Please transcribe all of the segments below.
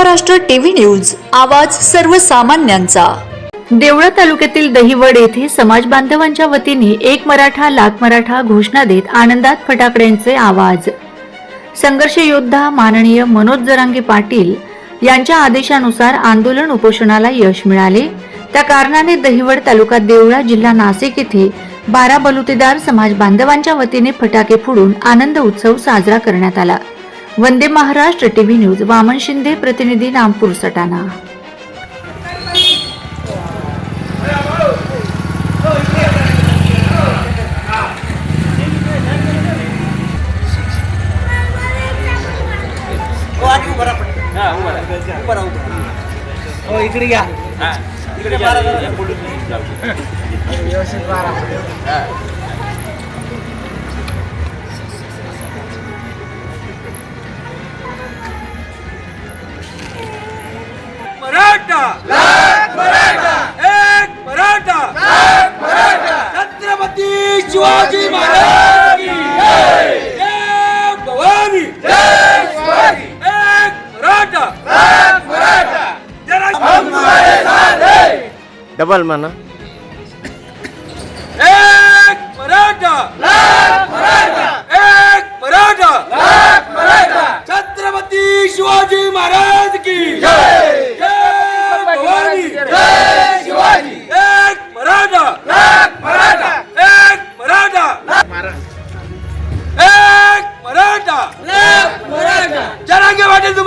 Maharashtra TV news आवाज सर्वसामान्यांचा. देवळा तालुक्यातील दहिवड येथे समाज बांधवांच्या वतीने एक मराठा लाख मराठा घोषणा देत आनंदात फटाकड्यांचे आवाज. संघर्ष योद्धा माननीय मनोज जरांगे पाटील यांच्या आदेशानुसार आंदोलन उपोषणाला यश मिळाले. त्या कारणाने दहिवड तालुका देवळा जिल्हा नाशिक येथे बारा बलुतेदार समाज बांधवांच्या वतीने फटाके फोडून आनंद उत्सव साजरा करण्यात आला. वंदे महाराष्ट्र टीव्ही न्यूज वामन शिंदे प्रतिनिधी नामपूर सटाणा. हो. हो. इकडे घ्या इकडे जरा. व्यवस्थित बारा. मराठा मराठा एक मराठा छत्रपती शिवाजी महाराज जय भवानी एक मराठा जरा- डबल म्हणा एक मराठा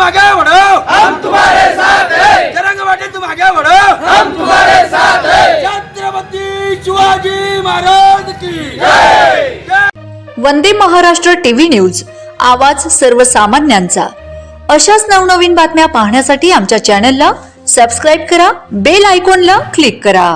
तुम आगे बढ़ो हम तुम्हारे साथ हैं। जरांगे वाटे तुम आगे बढ़ो हम तुम्हारे साथ हैं। छत्रपती शिवाजी महाराज की जय. वंदे महाराष्ट्र टीव्ही न्यूज आवाज सर्वसामान्यांचा. अशाच नवनवीन बातम्या पाहण्यासाठी आमच्या चॅनलला सबस्क्राईब करा बेल आयकॉनला क्लिक करा.